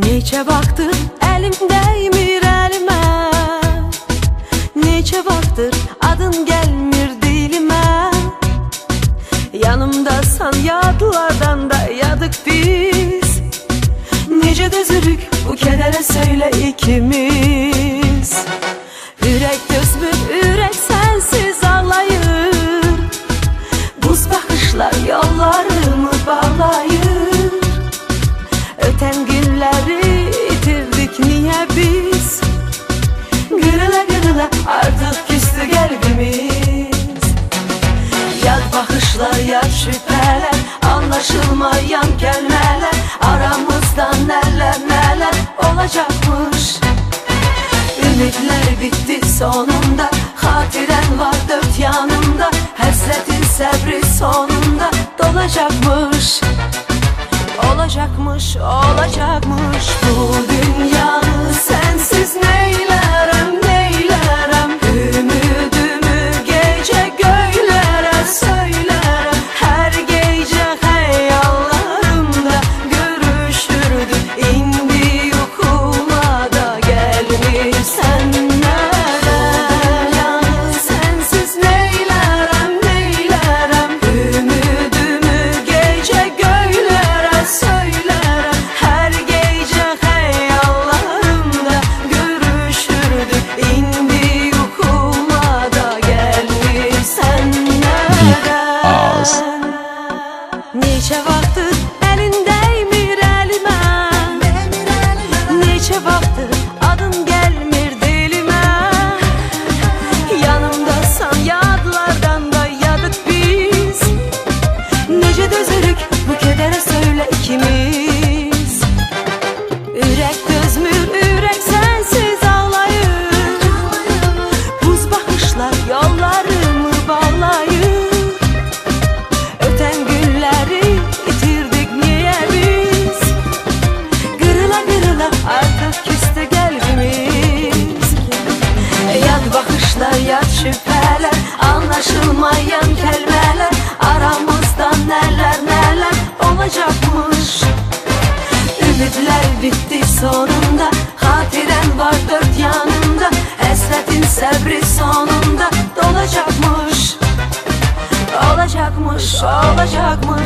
Neçə vaxtdır əlim dəymir əlimə Neçə vaxtdır adın gəlmir dilimə Yanımdasan yadlardan da yadık biz. Necə dözürük bu kədərə söylə ikimiz Öten günleri itirdik niye biz? Kırıla kırıla artık küstü kalbimiz Yad bakışlar yad şüpheler Anlaşılmayan kelimeler Aramızda neler neler olacakmış? Ümitler bitti sonunda Hatiren var dört yanımda Hasretin sabri sonunda dolacakmış Olacakmış, olacakmış Bu Neçə vaxtdır Anlaşılmayan kelimeler Aramızda neler neler olacakmış? Ümitler bitti sonunda Hatiren var dört yanında Esretin sabri sonunda dolacakmış. Olacakmış, olacakmış